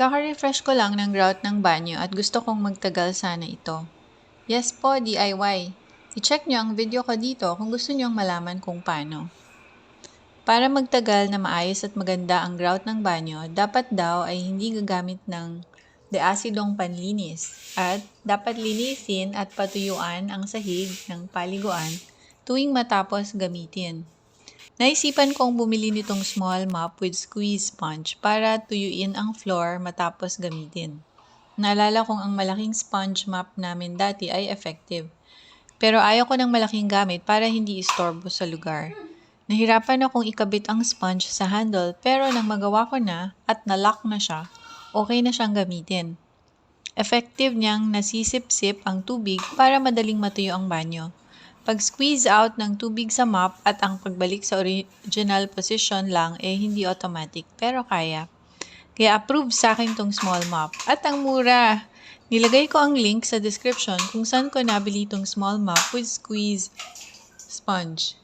Kaka-refresh ko lang ng grout ng banyo at gusto kong magtagal sana ito. Yes po, DIY. I-check nyo ang video ko dito kung gusto nyong malaman kung paano. Para magtagal na maayos at maganda ang grout ng banyo, dapat daw ay hindi gagamit ng deasidong panlinis at dapat linisin at patuyuan ang sahig ng paliguan tuwing matapos gamitin. Naisipan kong bumili nitong small mop with squeeze sponge para tuyuin ang floor matapos gamitin. Naalala kong ang malaking sponge mop namin dati ay effective. Pero ayaw ko ng malaking gamit para hindi istorbo sa lugar. Nahirapan akong ikabit ang sponge sa handle pero nang magawa ko na at nalock na siya, okay na siyang gamitin. Effective niyang nasisip-sip ang tubig para madaling matuyo ang banyo. Pag-squeeze out ng tubig sa mop at ang pagbalik sa original position lang eh hindi automatic pero kaya. Kaya approve sa akin tong small mop. At ang mura! Nilagay ko ang link sa description kung saan ko nabili tong small mop with squeeze sponge.